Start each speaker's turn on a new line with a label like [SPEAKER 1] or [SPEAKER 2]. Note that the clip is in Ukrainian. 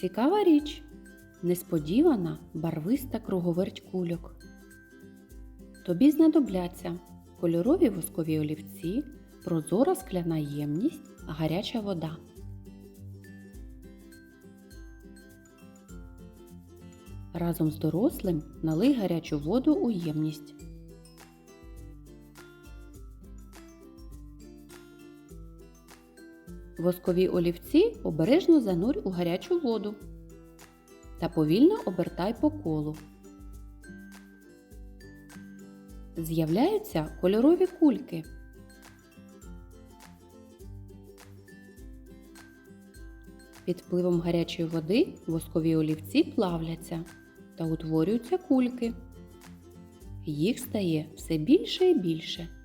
[SPEAKER 1] Цікава річ. Несподівана барвиста круговерть кульок. Тобі знадобляться кольорові воскові олівці, прозора скляна ємність, гаряча вода. Разом з дорослим налий гарячу воду у ємність. Воскові олівці обережно занурь у гарячу воду та повільно обертай по колу. З'являються кольорові кульки. Під впливом гарячої води воскові олівці плавляться та утворюються кульки. Їх стає все більше і більше.